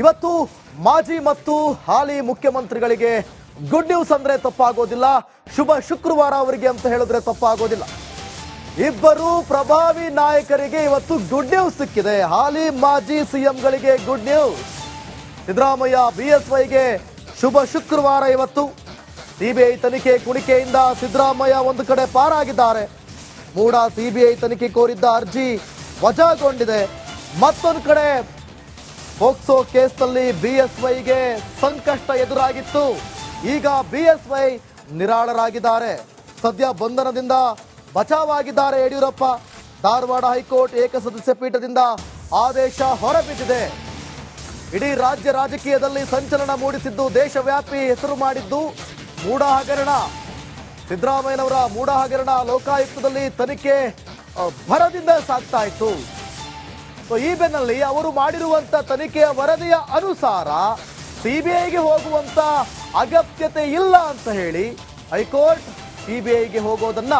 ಇವತ್ತು ಮಾಜಿ ಮತ್ತು ಹಾಲಿ ಮುಖ್ಯಮಂತ್ರಿಗಳಿಗೆ ಗುಡ್ ನ್ಯೂಸ್ ಅಂದ್ರೆ ತಪ್ಪಾಗೋದಿಲ್ಲ. ಶುಭ ಶುಕ್ರವಾರ ಅವರಿಗೆ ಅಂತ ಹೇಳಿದ್ರೆ ತಪ್ಪಾಗೋದಿಲ್ಲ. ಇಬ್ಬರು ಪ್ರಭಾವಿ ನಾಯಕರಿಗೆ ಇವತ್ತು ಗುಡ್ ನ್ಯೂಸ್ ಸಿಕ್ಕಿದೆ. ಹಾಲಿ ಮಾಜಿ ಸಿಎಂಗಳಿಗೆ ಗುಡ್ ನ್ಯೂಸ್ ಸಿದ್ದರಾಮಯ್ಯ, ಬಿಎಸ್ವೈಗೆ ಶುಭ ಶುಕ್ರವಾರ ಇವತ್ತು. ಸಿಬಿಐ ತನಿಖೆ ಕುಣಿಕೆಯಿಂದ ಸಿದ್ದರಾಮಯ್ಯ ಒಂದು ಕಡೆ ಪಾರಾಗಿದ್ದಾರೆ. ಮೂಡ ಸಿಬಿಐ ತನಿಖೆ ಕೋರಿದ್ದ ಅರ್ಜಿ ವಜಾಗೊಂಡಿದೆ. ಮತ್ತೊಂದು ಕಡೆ ಪೋಕ್ಸೋ ಕೇಸ್ನಲ್ಲಿ ಬಿಎಸ್ವೈಗೆ ಸಂಕಷ್ಟ ಎದುರಾಗಿತ್ತು. ಈಗ ಬಿಎಸ್ವೈ ನಿರಾಳರಾಗಿದ್ದಾರೆ. ಸದ್ಯ ಬಂಧನದಿಂದ ಬಚಾವಾಗಿದ್ದಾರೆ ಯಡಿಯೂರಪ್ಪ. ಧಾರವಾಡ ಹೈಕೋರ್ಟ್ ಏಕಸದಸ್ಯ ಪೀಠದಿಂದ ಆದೇಶ ಹೊರಬಿದ್ದಿದೆ. ಇಡೀ ರಾಜ್ಯ ರಾಜಕೀಯದಲ್ಲಿ ಸಂಚಲನ ಮೂಡಿಸಿದ್ದು ದೇಶವ್ಯಾಪಿ ಹೆಸರು ಮಾಡಿದ್ದು ಮೂಡ ಹಗರಣ ಸಿದ್ದರಾಮಯ್ಯನವರ ಮೂಡ ಹಗರಣ ಲೋಕಾಯುಕ್ತದಲ್ಲಿ ತನಿಖೆ ಭರದಿಂದ ಸಾಗ್ತಾ ಇತ್ತು. ಸೊ ಈ ಬೆನ್ನಲ್ಲಿ ಅವರು ಮಾಡಿರುವಂತ ತನಿಖೆಯ ವರದಿಯ ಅನುಸಾರ ಸಿಬಿಐಗೆ ಹೋಗುವಂತ ಅಗತ್ಯತೆ ಇಲ್ಲ ಅಂತ ಹೇಳಿ ಹೈಕೋರ್ಟ್ ಸಿಬಿಐಗೆ ಹೋಗೋದನ್ನ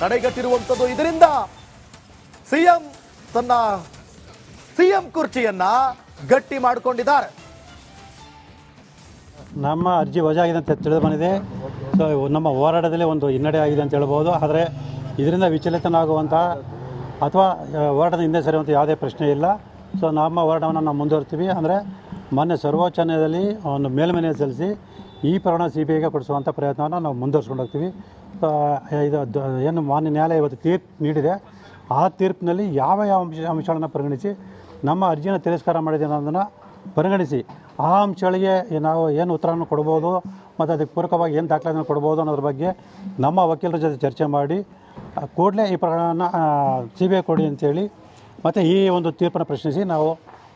ತಡೆಗಟ್ಟಿರುವಂಥದ್ದು ಇದರಿಂದ ಸಿಎಂ ತನ್ನ ಸಿಎಂ ಕುರ್ಚಿಯನ್ನ ಗಟ್ಟಿ ಮಾಡಿಕೊಂಡಿದ್ದಾರೆ. ನಮ್ಮ ಅರ್ಜಿ ವಜಾ ಆಗಿದೆ ಅಂತ ತಿಳಿದು ಬಂದಿದೆ. ಸೊ ನಮ್ಮ ಹೋರಾಟದಲ್ಲಿ ಒಂದು ಹಿನ್ನಡೆ ಆಗಿದೆ ಅಂತ ಹೇಳ್ಬೋದು. ಆದರೆ ಇದರಿಂದ ವಿಚಲಿತನಾಗುವಂಥ ಅಥವಾ ಹೋರಾಟದ ಹಿಂದೆ ಸರಿಯುವಂಥ ಯಾವುದೇ ಪ್ರಶ್ನೆ ಇಲ್ಲ. ಸೊ ನಮ್ಮ ಹೋರಾಟವನ್ನು ನಾವು ಮುಂದುವರ್ತೀವಿ ಅಂದರೆ, ಮೊನ್ನೆ ಸರ್ವೋಚ್ಚ ನ್ಯಾಯಾಲಯದಲ್ಲಿ ಒಂದು ಮೇಲ್ಮನೆ ಸಲ್ಲಿಸಿ ಈ ಪ್ರಕರಣ ಸಿ ಬಿ ಐಗೆ ಕೊಡಿಸುವಂಥ ಪ್ರಯತ್ನವನ್ನು ನಾವು ಮುಂದುವರ್ಸ್ಕೊಂಡು ಹೋಗ್ತೀವಿ. ಇದು ಏನು ಮಾನ್ಯ ನ್ಯಾಯಾಲಯ ಇವತ್ತು ತೀರ್ಪು ನೀಡಿದೆ. ಆ ತೀರ್ಪಿನಲ್ಲಿ ಯಾವ ಯಾವ ಅಂಶ, ಅಂಶಗಳನ್ನು ಪರಿಗಣಿಸಿ, ನಮ್ಮ ಅರ್ಜಿಯನ್ನು ತಿರಸ್ಕಾರ ಮಾಡಿದೆ ಅನ್ನೋದನ್ನು ಪರಿಗಣಿಸಿ, ಆ ಅಂಶಗಳಿಗೆ ನಾವು ಏನು ಉತ್ತರವನ್ನು ಕೊಡ್ಬೋದು, ಮತ್ತು ಅದಕ್ಕೆ ಪೂರಕವಾಗಿ ಏನು ದಾಖಲಾತಿಯನ್ನು ಕೊಡ್ಬೋದು ಅನ್ನೋದ್ರ ಬಗ್ಗೆ ನಮ್ಮ ವಕೀಲರ ಜೊತೆ ಚರ್ಚೆ ಮಾಡಿ ಕೂಡಲೇ ಈ ಪ್ರಕರಣವನ್ನು ಸಿ ಬಿ ಐ ಕೊಡಿ ಅಂತೇಳಿ ಮತ್ತು ಈ ಒಂದು ತೀರ್ಪನ್ನು ಪ್ರಶ್ನಿಸಿ ನಾವು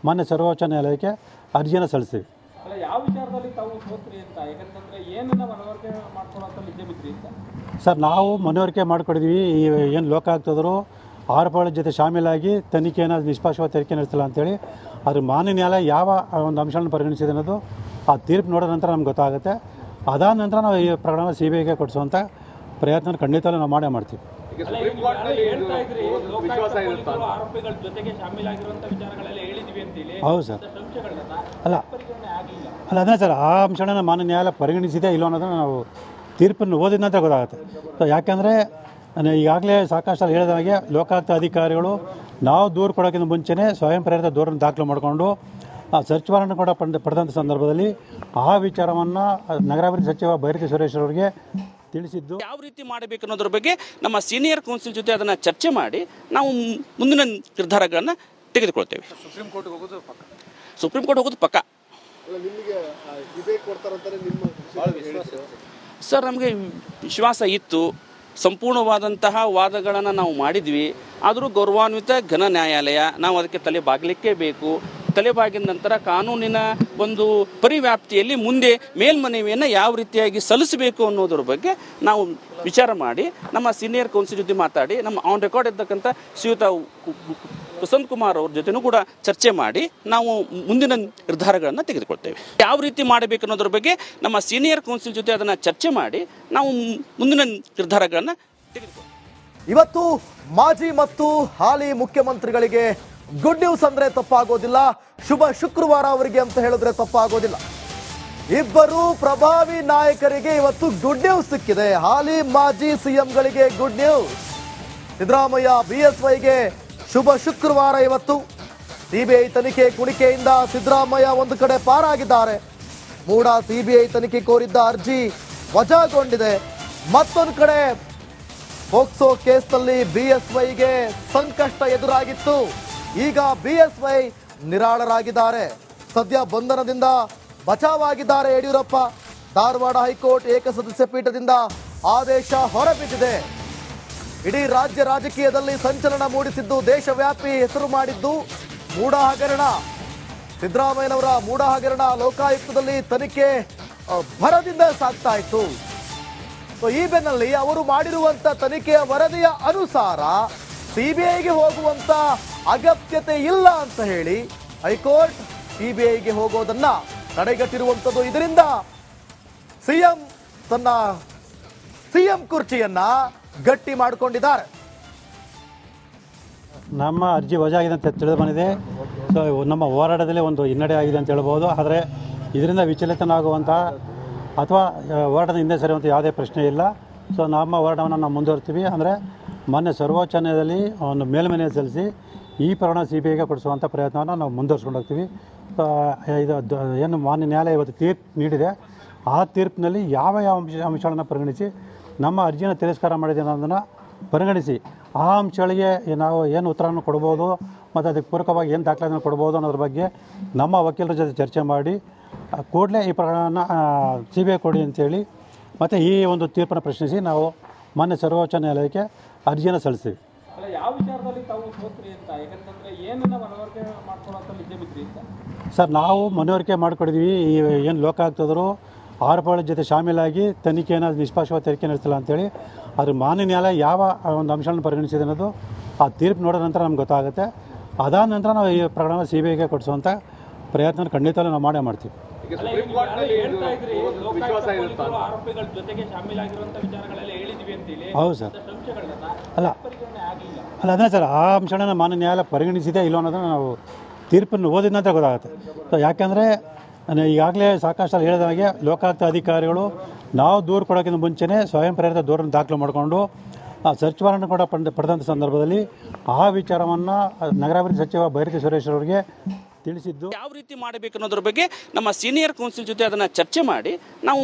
ಮಾನ್ಯ ಸರ್ವೋಚ್ಚ ನ್ಯಾಯಾಲಯಕ್ಕೆ ಅರ್ಜಿಯನ್ನು ಸಲ್ಲಿಸ್ತೀವಿ. ಸರ್ ನಾವು ಮನವರಿಕೆ ಮಾಡಿಕೊಡಿದ್ವಿ. ಈ ಏನು ಲೋಕ ಆಗ್ತದ್ರು ಆರೋಪಗಳ ಜೊತೆ ಶಾಮೀಲಾಗಿ ತನಿಖೆಯನ್ನು ನಿಷ್ಪಕ್ಷವಾಗಿ ತನಿಖೆ ನಡೆಸಿಲ್ಲ ಅಂತೇಳಿ ಅದ್ರ ಮಾನ್ಯ ನ್ಯಾಯಾಲಯ ಯಾವ ಒಂದು ಅಂಶಗಳನ್ನು ಪರಿಗಣಿಸಿದೆ ಅನ್ನೋದು ಆ ತೀರ್ಪು ನೋಡಿದ ನಂತರ ನಮ್ಗೆ ಗೊತ್ತಾಗುತ್ತೆ. ಅದಾದ ನಂತರ ನಾವು ಈ ಪ್ರಕರಣ ಸಿ ಬಿ ಐಗೆ ಕೊಡಿಸುವಂಥ ಪ್ರಯತ್ನ ಖಂಡಿತವೂ ನಾವು ಮಾಡೇ ಮಾಡ್ತೀವಿ. ಹೌದು ಸರ್. ಅಲ್ಲ. ಅಲ್ಲ ಅದನ್ನ ಸರ್ ಆ ಅಂಶನ ಮಾನ್ಯ ನ್ಯಾಯಾಲಯ ಪರಿಗಣಿಸಿದೆ ಇಲ್ಲ ಅನ್ನೋದನ್ನು ನಾವು ತೀರ್ಪನ್ನು ಓದಿದ ನಂತರ ಗೊತ್ತಾಗುತ್ತೆ. ಸೊ ಯಾಕೆಂದರೆ ನಾನು ಈಗಾಗಲೇ ಸಾಕಷ್ಟು ಸಲ ಹೇಳಿದ ಹಾಗೆ ಲೋಕಾಯುಕ್ತ ಅಧಿಕಾರಿಗಳು ನಾವು ದೂರು ಕೊಡೋಕ್ಕಿಂತ ಮುಂಚೆನೇ ಸ್ವಯಂ ಪ್ರೇರಿತ ದೂರನ್ನು ದಾಖಲು ಮಾಡಿಕೊಂಡು ಆ ಸರ್ಚ್ ವಾರೆಂಟ್ ಕೂಡ ಪಡೆದ ಪಡೆದಂಥ ಸಂದರ್ಭದಲ್ಲಿ ಆ ವಿಚಾರವನ್ನು ನಗರಾಭಿವೃದ್ಧಿ ಸಚಿವ ಬೈರತಿ ಸುರೇಶ್ ಅವರಿಗೆ ತಿಳಿಸಿದ್ದು? ಯಾವ ರೀತಿ ಮಾಡಬೇಕು ಅನ್ನೋದ್ರ ಬಗ್ಗೆ ನಮ್ಮ ಸೀನಿಯರ್ ಕೌನ್ಸಿಲ್ ಜೊತೆ ಅದನ್ನು ಚರ್ಚೆ ಮಾಡಿ ನಾವು ಮುಂದಿನ ನಿರ್ಧಾರಗಳನ್ನು ತೆಗೆದುಕೊಳ್ತೇವೆ. ಸುಪ್ರೀಂ ಕೋರ್ಟ್ ಹೋಗೋದು ಪಕ್ಕ. ಸುಪ್ರೀಂ ಕೋರ್ಟ್ ಹೋಗೋದು ಪಕ್ಕ. ಸರ್ ನಮಗೆ ವಿಶ್ವಾಸ ಇತ್ತು. ಸಂಪೂರ್ಣವಾದಂತಹ ವಾದಗಳನ್ನು ನಾವು ಮಾಡಿದ್ವಿ. ಆದರೂ ಗೌರವಾನ್ವಿತ ಘನ ನ್ಯಾಯಾಲಯ ನಾವು ಅದಕ್ಕೆ ತಲೆ ಬಾಗಲಿಕ್ಕೇ ಬೇಕು. ತಲೆ ಬಾಗಿದ ನಂತರ ಕಾನೂನಿನ ಒಂದು ಪರಿವ್ಯಾಪ್ತಿಯಲ್ಲಿ ಮುಂದೆ ಮೇಲ್ಮನವಿಯನ್ನು ಯಾವ ರೀತಿಯಾಗಿ ಸಲ್ಲಿಸಬೇಕು ಅನ್ನೋದ್ರ ಬಗ್ಗೆ ನಾವು ವಿಚಾರ ಮಾಡಿ ನಮ್ಮ ಸೀನಿಯರ್ ಕೌನ್ಸಿಲ್ ಜೊತೆ ಮಾತಾಡಿ, ನಮ್ಮ ಆನ್ ರೆಕಾರ್ಡ್ ಇರ್ತಕ್ಕಂಥ ಶ್ರೀಯುತ ವಸಂತ್ ಕುಮಾರ್ ಅವ್ರ ಜೊತೆನೂ ಕೂಡ ಚರ್ಚೆ ಮಾಡಿ ನಾವು ಮುಂದಿನ ನಿರ್ಧಾರಗಳನ್ನು ತೆಗೆದುಕೊಳ್ತೇವೆ. ಯಾವ ರೀತಿ ಮಾಡಬೇಕು ಅನ್ನೋದ್ರ ಬಗ್ಗೆ ನಮ್ಮ ಸೀನಿಯರ್ ಕೌನ್ಸಿಲ್ ಜೊತೆ ಅದನ್ನು ಚರ್ಚೆ ಮಾಡಿ ನಾವು ಮುಂದಿನ ನಿರ್ಧಾರಗಳನ್ನು ತೆಗೆದುಕೊಳ್ತೇವೆ. ಇವತ್ತು ಮಾಜಿ ಮತ್ತು ಹಾಲಿ ಮುಖ್ಯಮಂತ್ರಿಗಳಿಗೆ ಗುಡ್ ನ್ಯೂಸ್ ಅಂದ್ರೆ ತಪ್ಪಾಗೋದಿಲ್ಲ. ಶುಭ ಶುಕ್ರವಾರ ಅವರಿಗೆ ಅಂತ ಹೇಳಿದ್ರೆ ತಪ್ಪಾಗೋದಿಲ್ಲ. ಇಬ್ಬರು ಪ್ರಭಾವಿ ನಾಯಕರಿಗೆ ಇವತ್ತು ಗುಡ್ ನ್ಯೂಸ್ ಸಿಕ್ಕಿದೆ. ಹಾಲಿ ಮಾಜಿ ಸಿಎಂಗಳಿಗೆ ಗುಡ್ ನ್ಯೂಸ್ ಸಿದ್ದರಾಮಯ್ಯ ಬಿಎಸ್ವೈಗೆ ಶುಭ ಶುಕ್ರವಾರ ಇವತ್ತು. ಸಿಬಿಐ ತನಿಖೆ ಕುಣಿಕೆಯಿಂದ ಸಿದ್ದರಾಮಯ್ಯ ಒಂದು ಕಡೆ ಪಾರಾಗಿದ್ದಾರೆ. ಮೂಡ ಸಿಬಿಐ ತನಿಖೆ ಕೋರಿದ್ದ ಅರ್ಜಿ ವಜಾಗೊಂಡಿದೆ. ಮತ್ತೊಂದು ಕಡೆ ಪೋಕ್ಸೋ ಕೇಸ್ನಲ್ಲಿ ಬಿಎಸ್ವೈಗೆ ಸಂಕಷ್ಟ ಎದುರಾಗಿತ್ತು. ಈಗ ಬಿಎಸ್ವೈ ನಿರಾಳರಾಗಿದ್ದಾರೆ. ಸದ್ಯ ಬಂಧನದಿಂದ ಬಚಾವಾಗಿದ್ದಾರೆ ಯಡಿಯೂರಪ್ಪ. ಧಾರವಾಡ ಹೈಕೋರ್ಟ್ ಏಕಸದಸ್ಯ ಪೀಠದಿಂದ ಆದೇಶ ಹೊರಬಿದ್ದಿದೆ. ಇಡೀ ರಾಜ್ಯ ರಾಜಕೀಯದಲ್ಲಿ ಸಂಚಲನ ಮೂಡಿಸಿದ್ದು ದೇಶವ್ಯಾಪಿ ಹೆಸರು ಮಾಡಿದ್ದು ಮೂಡ ಹಗರಣ ಸಿದ್ದರಾಮಯ್ಯನವರ ಮೂಡ ಹಗರಣ ಲೋಕಾಯುಕ್ತದಲ್ಲಿ ತನಿಖೆ ಭರದಿಂದ ಸಾಗ್ತಾ ಇತ್ತು. ಸೊ, ಈ ಬೆನ್ನಲ್ಲಿ ಅವರು ಮಾಡಿರುವಂತ ತನಿಖೆಯ ವರದಿಯ ಅನುಸಾರ ಸಿಬಿಐಗೆ ಹೋಗುವಂತ ಅಗತ್ಯತೆ ಇಲ್ಲ ಅಂತ ಹೇಳಿ ಹೈಕೋರ್ಟ್ ಸಿಬಿಐಗೆ ಹೋಗೋದನ್ನ ತಡೆಗಟ್ಟಿರುವಂತದ್ದು ಇದರಿಂದ ಸಿಎಂ ತನ್ನ ಸಿಎಂ ಕುರ್ಚಿಯನ್ನ ಗಟ್ಟಿ ಮಾಡಿಕೊಂಡಿದ್ದಾರೆ. ನಮ್ಮ ಅರ್ಜಿ ವಜಾ ಆಗಿದೆ ಅಂತ ತಿಳಿದು ಬಂದಿದೆ. ಸೊ ನಮ್ಮ ಹೋರಾಟದಲ್ಲಿ ಒಂದು ಹಿನ್ನಡೆ ಆಗಿದೆ ಅಂತ ಹೇಳ್ಬೋದು. ಆದರೆ ಇದರಿಂದ ವಿಚಲಿತನಾಗುವಂಥ ಅಥವಾ ಹೋರಾಟದ ಹಿಂದೆ ಸರಿಯುವಂಥ ಯಾವುದೇ ಪ್ರಶ್ನೆ ಇಲ್ಲ. ಸೊ ನಮ್ಮ ಹೋರಾಟವನ್ನು ನಾವು ಮುಂದುವರ್ತೀವಿ ಅಂದರೆ ಮೊನ್ನೆ ಸರ್ವೋಚ್ಚ ನ್ಯಾಯಾಲಯದಲ್ಲಿ ಒಂದು ಮೇಲ್ಮನೆ ಸಲ್ಲಿಸಿ ಈ ಪ್ರಕರಣ ಸಿ ಬಿ ಐಗೆ ಕೊಡಿಸುವಂಥ ಪ್ರಯತ್ನವನ್ನು ನಾವು ಮುಂದುವರ್ಸ್ಕೊಂಡು ಹೋಗ್ತೀವಿ. ಇದು ಏನು ಮಾನ್ಯ ನ್ಯಾಯಾಲಯ ಇವತ್ತು ತೀರ್ಪು ನೀಡಿದೆ. ಆ ತೀರ್ಪಿನಲ್ಲಿ ಯಾವ ಯಾವ ಅಂಶ, ಅಂಶಗಳನ್ನು ಪರಿಗಣಿಸಿ, ನಮ್ಮ ಅರ್ಜಿಯನ್ನು ತಿರಸ್ಕಾರ ಮಾಡಿದೆ ಅನ್ನೋದನ್ನು ಪರಿಗಣಿಸಿ, ಆ ಅಂಶಗಳಿಗೆ ನಾವು ಏನು ಉತ್ತರವನ್ನು ಕೊಡ್ಬೋದು, ಮತ್ತು ಅದಕ್ಕೆ ಪೂರಕವಾಗಿ ಏನು ದಾಖಲೆಯನ್ನು ಕೊಡ್ಬೋದು ಅನ್ನೋದ್ರ ಬಗ್ಗೆ ನಮ್ಮ ವಕೀಲರ ಜೊತೆ ಚರ್ಚೆ ಮಾಡಿ ಕೂಡಲೇ ಈ ಪ್ರಕರಣನ ಸಿ ಬಿ ಐ ಕೊಡಿ ಅಂತೇಳಿ, ಮತ್ತು ಈ ಒಂದು ತೀರ್ಪನ್ನು ಪ್ರಶ್ನಿಸಿ ನಾವು ಮಾನ್ಯ ಸರ್ವೋಚ್ಚ ನ್ಯಾಯಾಲಯಕ್ಕೆ ಅರ್ಜಿಯನ್ನು ಸಲ್ಲಿಸ್ತೀವಿ. ಅಲ್ಲ ಯಾವ ವಿಚಾರದಲ್ಲಿ ತಾವು ಸೋತ್ರಿ ಅಂತ? ಯಾಕಂತಂದ್ರೆ ಏನನ್ನ ಮನವರಿಕೆ ಮಾಡ್ಕೊಳ್ಳೋಂತ ನಿಜ ಬಿದ್ರಿ ಅಂತ? ಸರ್ ನಾವು ಮನವರಿಕೆ ಮಾಡ್ಕೊಡಿದ್ವಿ. ಈ ಏನು ಆಗ್ತದ್ರು ಆರೋಪಗಳ ಜೊತೆ ಶಾಮೀಲಾಗಿ ತನಿಖೆಯನ್ನು ನಿಷ್ಪಕ್ಷವಾಗಿ ತನಿಖೆ ನಡೆಸಿಲ್ಲ ಅಂತೇಳಿ ಅದ್ರ ಮಾನ್ಯ ನ್ಯಾಯಾಲಯ ಯಾವ ಒಂದು ಅಂಶಗಳನ್ನು ಪರಿಗಣಿಸಿದೆ ಅನ್ನೋದು ಆ ತೀರ್ಪು ನೋಡಿದ ನಂತರ ನಮ್ಗೆ ಗೊತ್ತಾಗುತ್ತೆ. ಅದಾದ ನಂತರ ನಾವು ಈ ಪ್ರಕರಣ ಸಿ ಬಿ ಐಗೆ ಕೊಡಿಸುವಂಥ ಪ್ರಯತ್ನ ಖಂಡಿತವೂ ನಾವು ಮಾಡೇ ಮಾಡ್ತೀವಿ. ಹೌದು ಸರ್. ಅಲ್ಲ ಅಲ್ಲ ಅದನ್ನೇ ಸರ್ ಆ ಅಂಶನ ಮಾನ್ಯ ನ್ಯಾಯಾಲಯ ಪರಿಗಣಿಸಿದೆ ಇಲ್ಲ ಅನ್ನೋದನ್ನು ನಾವು ತೀರ್ಪನ್ನು ಓದಿದ ನಂತರ ಗೊತ್ತಾಗುತ್ತೆ. ಸೊ ಯಾಕೆಂದರೆ ನಾನು ಈಗಾಗಲೇ ಸಾಕಷ್ಟು ಹೇಳಿದ ಹಾಗೆ ಲೋಕಾಯುಕ್ತ ಅಧಿಕಾರಿಗಳು ನಾವು ದೂರು ಕೊಡೋಕ್ಕಿಂತ ಮುಂಚೆನೇ ಸ್ವಯಂ ಪ್ರೇರಿತ ದೂರನ್ನು ದಾಖಲು ಮಾಡಿಕೊಂಡು ಆ ಸರ್ಚ್ ವಾರೆಂಟ್ ಕೂಡ ಪಡೆದ ಪಡೆದಂಥ ಸಂದರ್ಭದಲ್ಲಿ ಆ ವಿಚಾರವನ್ನು ನಗರಾಭಿವೃದ್ಧಿ ಸಚಿವ ಬೈರತಿ ಸುರೇಶ್ ಅವರಿಗೆ ತಿಳಿಸಿದ್ದು. ಯಾವ ರೀತಿ ಮಾಡಬೇಕು ಅನ್ನೋದ್ರ ಬಗ್ಗೆ ನಮ್ಮ ಸೀನಿಯರ್ ಕೌನ್ಸಿಲ್ ಜೊತೆ ಅದನ್ನು ಚರ್ಚೆ ಮಾಡಿ ನಾವು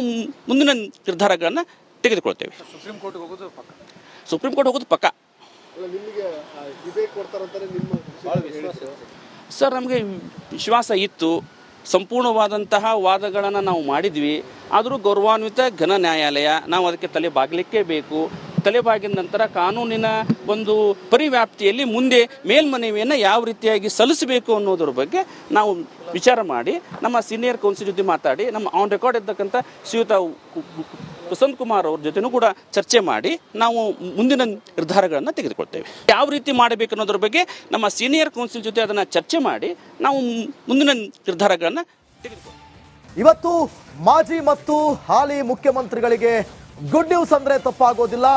ಮುಂದಿನ ನಿರ್ಧಾರಗಳನ್ನು ತೆಗೆದುಕೊಳ್ತೇವೆ. ಸುಪ್ರೀಂ ಕೋರ್ಟ್ ಹೋಗೋದು ಪಕ್ಕ. ಸುಪ್ರೀಂ ಕೋರ್ಟ್ ಹೋಗೋದು ಪಕ್ಕ. ಸರ್ ನಮಗೆ ವಿಶ್ವಾಸ ಇತ್ತು. ಸಂಪೂರ್ಣವಾದಂತಹ ವಾದಗಳನ್ನು ನಾವು ಮಾಡಿದ್ವಿ. ಆದರೂ ಗೌರವಾನ್ವಿತ ಘನ ನ್ಯಾಯಾಲಯ ನಾವು ಅದಕ್ಕೆ ತಲೆ ಬಾಗಲಿಕ್ಕೆ ಬೇಕು. ತಲೆ ಬಾಗಿದ ನಂತರ ಕಾನೂನಿನ ಒಂದು ಪರಿವ್ಯಾಪ್ತಿಯಲ್ಲಿ ಮುಂದೆ ಮೇಲ್ಮನವಿಯನ್ನು ಯಾವ ರೀತಿಯಾಗಿ ಸಲ್ಲಿಸಬೇಕು ಅನ್ನೋದ್ರ ಬಗ್ಗೆ ನಾವು ವಿಚಾರ ಮಾಡಿ ನಮ್ಮ ಸೀನಿಯರ್ ಕೌನ್ಸಿಲ್ ಜೊತೆ ಮಾತಾಡಿ ನಮ್ಮ ಆನ್ ರೆಕಾರ್ಡ್ ಇರ್ತಕ್ಕಂಥ ಶ್ರೀಯುತ ವಸಂತ್ ಕುಮಾರ್ ಅವ್ರ ಜೊತೆನೂ ಕೂಡ ಚರ್ಚೆ ಮಾಡಿ ನಾವು ಮುಂದಿನ ನಿರ್ಧಾರಗಳನ್ನು ತೆಗೆದುಕೊಳ್ತೇವೆ. ಯಾವ ರೀತಿ ಮಾಡಬೇಕು ಅನ್ನೋದ್ರ ಬಗ್ಗೆ ನಮ್ಮ ಸೀನಿಯರ್ ಕೌನ್ಸಿಲ್ ಜೊತೆ ಅದನ್ನು ಚರ್ಚೆ ಮಾಡಿ ನಾವು ಮುಂದಿನ ನಿರ್ಧಾರಗಳನ್ನು ತೆಗೆದುಕೊಳ್ತೇವೆ. ಇವತ್ತು ಮಾಜಿ ಮತ್ತು ಹಾಲಿ ಮುಖ್ಯಮಂತ್ರಿಗಳಿಗೆ ಗುಡ್ ನ್ಯೂಸ್ ಅಂದ್ರೆ ತಪ್ಪಾಗೋದಿಲ್ಲ,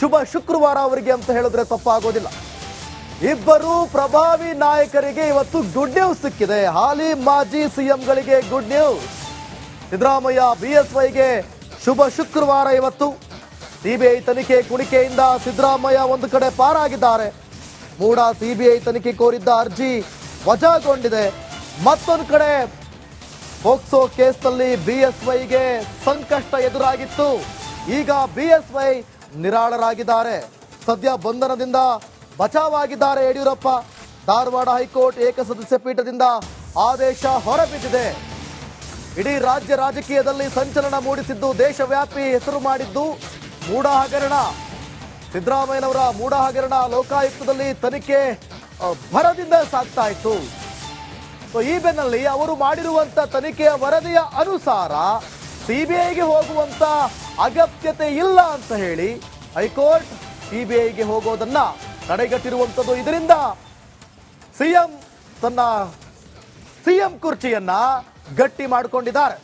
ಶುಭ ಶುಕ್ರವಾರ ಅವರಿಗೆ ಅಂತ ಹೇಳಿದ್ರೆ ತಪ್ಪಾಗೋದಿಲ್ಲ. ಇಬ್ಬರು ಪ್ರಭಾವಿ ನಾಯಕರಿಗೆ ಇವತ್ತು ಗುಡ್ ನ್ಯೂಸ್ ಸಿಕ್ಕಿದೆ. ಹಾಲಿ ಮಾಜಿ ಸಿಎಂಗಳಿಗೆ ಗುಡ್ ನ್ಯೂಸ್ ಸಿದ್ದರಾಮಯ್ಯ ಬಿಎಸ್ವೈಗೆ ಶುಭ ಶುಕ್ರವಾರ ಇವತ್ತು. ಸಿಬಿಐ ತನಿಖೆ ಕುಣಿಕೆಯಿಂದ ಸಿದ್ದರಾಮಯ್ಯ ಒಂದು ಕಡೆ ಪಾರಾಗಿದ್ದಾರೆ. ಮೂಡ ಸಿಬಿಐ ತನಿಖೆ ಕೋರಿದ್ದ ಅರ್ಜಿ ವಜಾಗೊಂಡಿದೆ. ಮತ್ತೊಂದು ಕಡೆ ಪೋಕ್ಸೋ ಕೇಸ್ನಲ್ಲಿ ಬಿಎಸ್ವೈಗೆ ಸಂಕಷ್ಟ ಎದುರಾಗಿತ್ತು. ಈಗ ಬಿಎಸ್ವೈ ನಿರಾಳರಾಗಿದ್ದಾರೆ. ಸದ್ಯ ಬಂಧನದಿಂದ ಬಚಾವಾಗಿದ್ದಾರೆ ಯಡಿಯೂರಪ್ಪ. ಧಾರವಾಡ ಹೈಕೋರ್ಟ್ ಏಕಸದಸ್ಯ ಪೀಠದಿಂದ ಆದೇಶ ಹೊರಬಿದ್ದಿದೆ. ಇಡೀ ರಾಜ್ಯ ರಾಜಕೀಯದಲ್ಲಿ ಸಂಚಲನ ಮೂಡಿಸಿದ್ದು, ದೇಶವ್ಯಾಪಿ ಹೆಸರು ಮಾಡಿದ್ದು ಮೂಡ ಹಗರಣ ಸಿದ್ದರಾಮಯ್ಯನವರ ಮೂಡ ಹಗರಣ ಲೋಕಾಯುಕ್ತದಲ್ಲಿ ತನಿಖೆ ಭರದಿಂದ ಸಾಗ್ತಾ ಇತ್ತು. ಸೊ, ಈ ಬೆನ್ನಲ್ಲಿ ಅವರು ಮಾಡಿರುವಂತ ತನಿಖೆಯ ವರದಿಯ ಅನುಸಾರ ಸಿಬಿಐಗೆ ಹೋಗುವಂತ ಅಗತ್ಯತೆ ಇಲ್ಲ ಅಂತ ಹೇಳಿ ಹೈಕೋರ್ಟ್ ಸಿಬಿಐಗೆ ಹೋಗೋದನ್ನ ತಡೆಗಟ್ಟಿರುವಂಥದ್ದು ಇದರಿಂದ ಸಿಎಂ ತನ್ನ ಸಿಎಂ ಕುರ್ಚಿಯನ್ನ ಗಟ್ಟಿ ಮಾಡಿಕೊಂಡಿದ್ದಾರೆ.